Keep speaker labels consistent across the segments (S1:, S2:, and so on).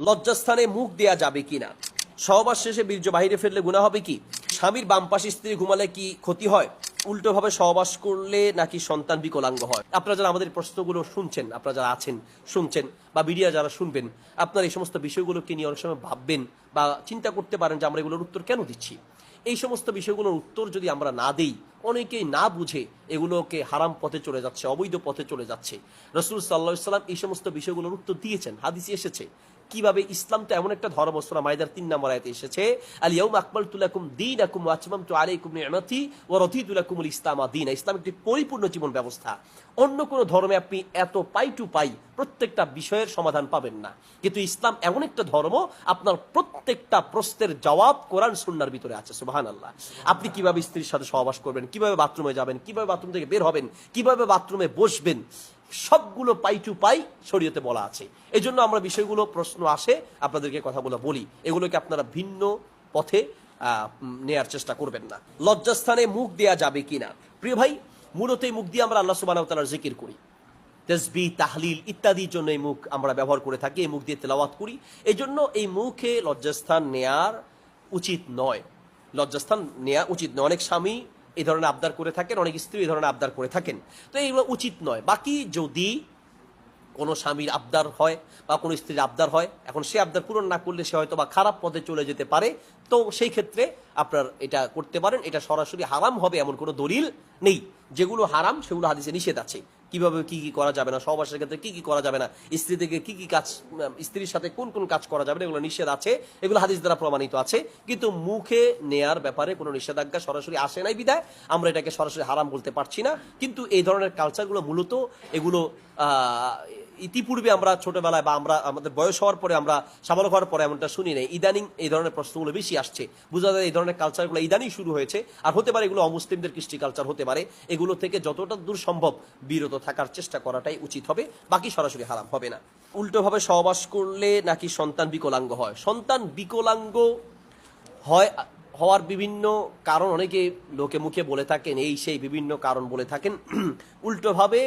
S1: লজ্জাস্থানে মুখ দেয়া যাবে কিনা? সহবাস শেষে বীর্য বাহিরে ফেললে গুণা হবে কি? স্বামীর বাম পাশে স্ত্রী ঘুমালে কি ক্ষতি হয়? উল্টোভাবে সহবাস করলে নাকি সন্তান বিকলাঙ্গ হয়? আপনারা যারা আমাদের প্রশ্নগুলো শুনছেন, আপনারা যারা আছেন, শুনছেন বা মিডিয়া যারা শুনবেন, আপনারা এই সমস্ত বিষয়গুলোকে নিয়ে অনেক সময় ভাববেন বা চিন্তা করতে পারেন যে আমরা এগুলোর উত্তর কেন দিচ্ছি? এই সমস্ত বিষয়গুলোর উত্তর যদি আমরা না দেই, অনেকেই না বুঝে এগুলোকে হারাম পথে চলে যাচ্ছে, অবৈধ পথে চলে যাচ্ছে। রসুল সাল্লাহ সাল্লাম এই সমস্ত বিষয়গুলোর উত্তর দিয়েছেন, হাদিসে এসেছে। কীভাবে ইসলাম তো এমন একটা ধর্ম সোনা মাইদার তিন নম্বর আয়তে এসেছে আলিয়াউম আকমাল তুলাকুম দিন আকুম আচমাম তু আলাইকুম নিয়ামতি ও রথি তুলাকুমুল ইসলাম দিন ইসলাম একটি পরিপূর্ণ জীবন ব্যবস্থা। অন্য কোন ধর্মে আপনি এত পাই টু পাই প্রত্যেকটা বিষয়ের সমাধান পাবেন না। কিন্তু ইসলাম এমন একটা ধর্ম, আপনার প্রত্যেকটা প্রশ্নের জবাব কোরআন, সুন্নার ভিতরে আছে সুবাহান আল্লাহ আপনি কীভাবে স্ত্রীর সাথে সহবাস করবেন, কীভাবে বাথরুমে যাবেন, কীভাবে বাথরুম থেকে বের হবেন, কীভাবে বাথরুমে বসবেন, সবগুলো পাই টু পাই শরীয়তে বলা আছে। এই জন্য আমরা বিষয়গুলো, প্রশ্ন আসে, আপনাদেরকে কথাগুলো বলি। এগুলোকে আপনারা ভিন্ন পথে নেয়ার চেষ্টা করবেন না। লজ্জাস্থানে মুখ দেয়া যাবে কিনা? প্রিয় ভাই মূলত এই মুখ দিয়ে আমরা আল্লাহ সুবাহ তালার জিকির করি। তসবি, তাহলিল ইত্যাদির জন্য এই মুখ আমরা ব্যবহার করে থাকি, এই মুখ দিয়ে তেলাওয়াত করি। এই জন্য এই মুখে লজ্জাস্থান নেয়ার উচিত নয়। লজ্জাস্থান নেওয়া উচিত নয়। অনেক স্বামী এই ধরনের আবদার করে থাকেন, অনেক স্ত্রী এই ধরনের আবদার করে থাকেন। তো এইগুলো উচিত নয়। বাকি যদি কোনো স্বামীর আবদার হয় বা কোনো স্ত্রীর আবদার হয়, এখন সে আবদার পূরণ না করলে সে হয়তো বা খারাপ পথে চলে যেতে পারে। তো সেই ক্ষেত্রে আপনার এটা করতে পারেন। এটা সরাসরি হারাম হবে এমন কোনো দলিল নেই। যেগুলো হারাম সেগুলো হাদিসে নিষেধ আছে। কীভাবে কি কি করা যাবে না, সহবাসের ক্ষেত্রে কি কি করা যাবে না স্ত্রী থেকে কি কি কাজ, স্ত্রীর সাথে কোন কোন কাজ করা যাবে না, এগুলো নিষেধ আছে, এগুলো হাদিস দ্বারা প্রমাণিত আছে, কিন্তু মুখে নেয়ার ব্যাপারে কোনো নিষেধাজ্ঞা সরাসরি আসে নাই বিদায় আমরা এটাকে সরাসরি হারাম বলতে পারছি না, কিন্তু এই ধরনের কালচারগুলো মূলত এগুলো ইতিপূর্বে আমরা ছোটবেলায় বা আমরা আমাদের বয়স হওয়ার পরে, আমরা সাবালক হওয়ার পরে এমনটা শুনি নাই ইদানিং এই ধরনের প্রশ্নগুলো বেশি আসছে। বোঝা যায় এই ধরনের কালচারগুলো ইদানিং শুরু হয়েছে, আর হতে পারে এগুলো অমুসলিমদের কৃষ্টি কালচার হতে পারে। এগুলো থেকে যতটা দূর সম্ভব বিরত থাকার চেষ্টা করাটাই উচিত হবে, বাকি সরাসরি হারাম হবে না। উল্টোভাবে সহবাস করলে নাকি সন্তান বিকলাঙ্গ হয়? সন্তান বিকলাঙ্গ হয় হওয়ার বিভিন্ন কারণ অনেকে লোকে মুখে বলে থাকেন, এই সেই বিভিন্ন কারণ বলে থাকেন। উল্টোভাবে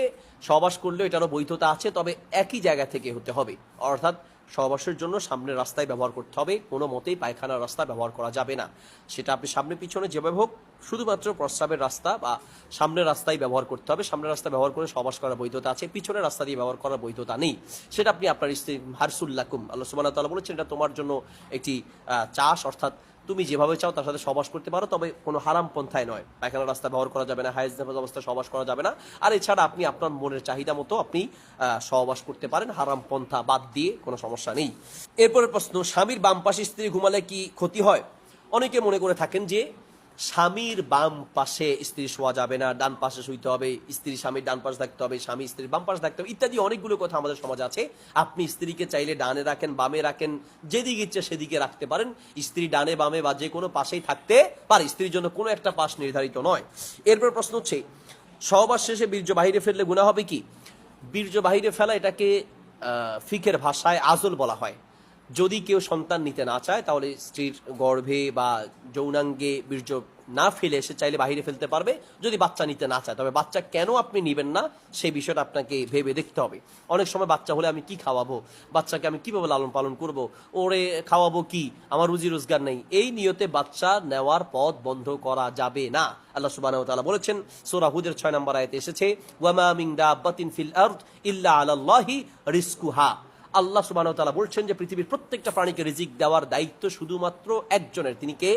S1: সহবাস করলেও এটারও বৈধতা আছে, তবে একই জায়গা থেকে হতে হবে। অর্থাৎ সহবাসের জন্য সামনের রাস্তায় ব্যবহার করতে হবে, কোনো মতেই পায়খানার রাস্তা ব্যবহার করা যাবে না। সেটা আপনি সামনে পিছনে যেভাবে হোক, শুধুমাত্র প্রস্রাবের রাস্তা বা সামনের রাস্তায় ব্যবহার করতে হবে। সামনের রাস্তা ব্যবহার করে সহবাস করার বৈধতা আছে, পিছনের রাস্তা দিয়ে ব্যবহার করার বৈধতা নেই। সেটা আপনি আপনার স্ত্রী হারসুল্লাকুম আল্লাহ সুবাহ তাআলা বলেছেন, এটা তোমার জন্য একটি চাষ, অর্থাৎ তুমি যেভাবে চাও তার সাথে সবাস করতে পারো, তবে কোনো হারাম পন্থায় নয়। পায়খানা রাস্তা ব্যবহার করা যাবে না হাইজ অবস্থায় সবাস করা যাবে না। আর এছাড়া আপনি আপনার মনের চাহিদা মতো আপনি সহবাস করতে পারেন, হারাম পন্থা বাদ দিয়ে কোনো সমস্যা নেই। এরপরের প্রশ্ন, স্বামীর বাম পাশে স্ত্রী ঘুমালে কি ক্ষতি হয়? অনেকে মনে করে থাকেন যে স্বামীর বাম পাশে স্ত্রী শোয়া যাবে না, ডান পাশে শুইতে হবে, স্ত্রী স্বামীর ডান পাশে থাকতে হবে, স্বামী স্ত্রীর বাম পাশে থাকতে হবে, ইত্যাদি অনেকগুলো কথা আমাদের সমাজ আছে। আপনি স্ত্রীকে চাইলে ডানে রাখেন, বামে রাখেন, যেদিকে ইচ্ছে সেদিকে রাখতে পারেন। স্ত্রী ডানে বামে বা যে কোনো পাশেই থাকতে পারে, স্ত্রীর জন্য কোনো একটা পাশ নির্ধারিত নয়। এরপর প্রশ্ন হচ্ছে, সহবাস শেষে বীর্য বাহিরে ফেললে গুণা হবে কি? বীর্য বাহিরে ফেলা এটাকে ফিকের ভাষায় আজল বলা হয়। যদি কেউ সন্তান নিতে না চায়, তাহলে স্ত্রীর গর্ভে বা যৌনাঙ্গে বীর্য না ফেলে সে চাইলে বাহিরে ফেলতে পারবে। যদি বাচ্চা নিতে না চায়, তবে বাচ্চা কেন আপনি নেবেন না, সেই বিষয়টা আপনাকে ভেবে দেখতে হবে। অনেক সময় বাচ্চা হলে আমি কি খাওয়াবো? বাচ্চাকে আমি কীভাবে লালন পালন করব? ওরে, খাওয়াবো কি? আমার রুজি রোজগার নেই। এই নিয়তে বাচ্চা নেওয়ার পথ বন্ধ করা যাবে না। আল্লাহ তাআলা বলেছেন, সূরা হুদের 6 নম্বর আয়তে এসেছে ওয়ামা মিন দাব্বাতিন ফিল আরদ ইল্লা আলাল্লাহি রিজকুহা। আল্লাহ সুবহানাহু ওয়া তাআলা বলছেন যে পৃথিবীর প্রত্যেকটা প্রাণীকে রিজিক দেওয়ার দায়িত্ব শুধুমাত্র একজনের, তিনি কে?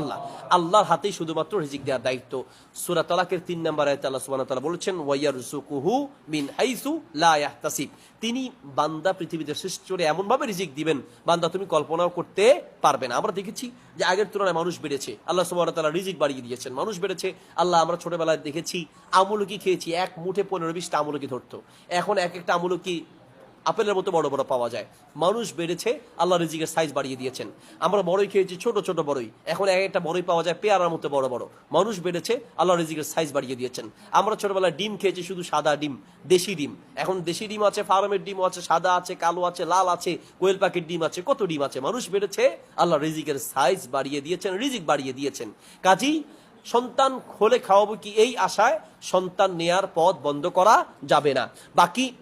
S1: আল্লাহ। আল্লাহর হাতেই শুধুমাত্র রিজিক দেওয়ার দায়িত্ব। সূরা তালাকের তিন নম্বর আল্লাহ সুবহানাহু ওয়া তাআলা বলেছেন, ওয়ায়ারযুকুহু মিন তিনি বান্দা পৃথিবীতে সৃষ্টি করে এমন ভাবে রিজিক দিবেন, বান্দা তুমি কল্পনাও করতে পারবে না। আমরা দেখেছি যে আগের তুলনায় মানুষ বেড়েছে। আল্লাহ সুবহানাহু ওয়া তাআলা রিজিক বাড়িয়ে দিয়েছেন, মানুষ বেড়েছে। আল্লাহ, আমরা ছোটবেলায় দেখেছি আমলকি খেয়েছি, এক মুঠে পনেরো বিশটা আমলকি ধরতো। এখন এক একটা আমলকি আপেলের মতো বড় বড় পাওয়া যায়। মানুষ বেড়েছে, আল্লাহ রিজিকের সাইজ বাড়িয়ে দিয়েছেন। আমরা বড়ই খেয়েছি, ছোট ছোট বড়ই। এখন এক একটা বড়ই পাওয়া যায়, পেয়ারার মতো বড় বড়। মানুষ বেড়েছে, আল্লাহ রিজিকের সাইজ বাড়িয়ে দিয়েছেন। আমরা ছোটবেলায় ডিম খেয়েছি, শুধু সাদা ডিম, দেশি ডিম। এখন দেশি ডিম আছে, ফার্মের ডিমও আছে, সাদা আছে, কালো আছে, লাল আছে, কোয়েল পাখির ডিম আছে, কত ডিম আছে? মানুষ বেড়েছে, আল্লাহ রিজিকের সাইজ বাড়িয়ে দিয়েছেন, রিজিক বাড়িয়ে দিয়েছেন। কাজী, সন্তান হলে খাওয়াবো কি এই আশায়? সন্তান নেয়ার পথ বন্ধ করা যাবে না। বাকি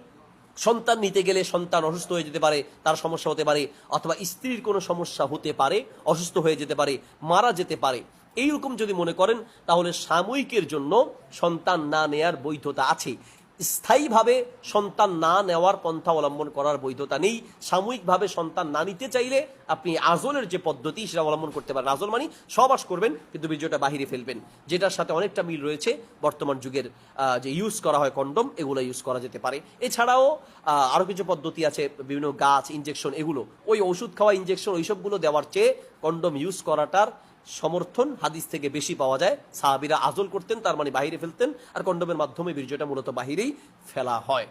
S1: সন্তান নিতে গেলে সন্তান অসুস্থ হয়ে যেতে পারে, তার সমস্যা হতে পারে, অথবা স্ত্রীর কোনো সমস্যা হতে পারে, অসুস্থ হয়ে যেতে পারে, মারা যেতে পারে। এইরকম যদি মনে করেন, তাহলে সাময়িকের জন্য সন্তান না নেয়ার বৈধতা আছে। স্থায়ীভাবে সন্তান না নেওয়ার পন্থা অবলম্বন করার বৈধতা নেই। সাময়িকভাবে সন্তান না নিতে চাইলে আপনি আজলের যে পদ্ধতি সেটা অবলম্বন করতে পারেন। আজল মানে সবাস করবেন কিন্তু বীর্যটা বাহিরে ফেলবেন। যেটার সাথে অনেকটা মিল রয়েছে বর্তমান যুগের যে ইউজ করা হয় কন্ডম এগুলো ইউজ করা যেতে পারে। এছাড়াও আহ, আরও কিছু পদ্ধতি আছে বিভিন্ন গাছ ইনজেকশন এগুলো। ওই ওষুধ খাওয়া ইনজেকশন ওইসবগুলো দেওয়ার চেয়ে কন্ডম ইউজ করাটার সমর্থন, হাদিস থেকে বেশি পাওয়া যায়। সাহাবিরা আজল করতেন, তার মানে বাহিরে ফেলতেন, আর কন্ডমের মাধ্যমে বীর্যটা মূলত বাহিরেই ফেলা হয়।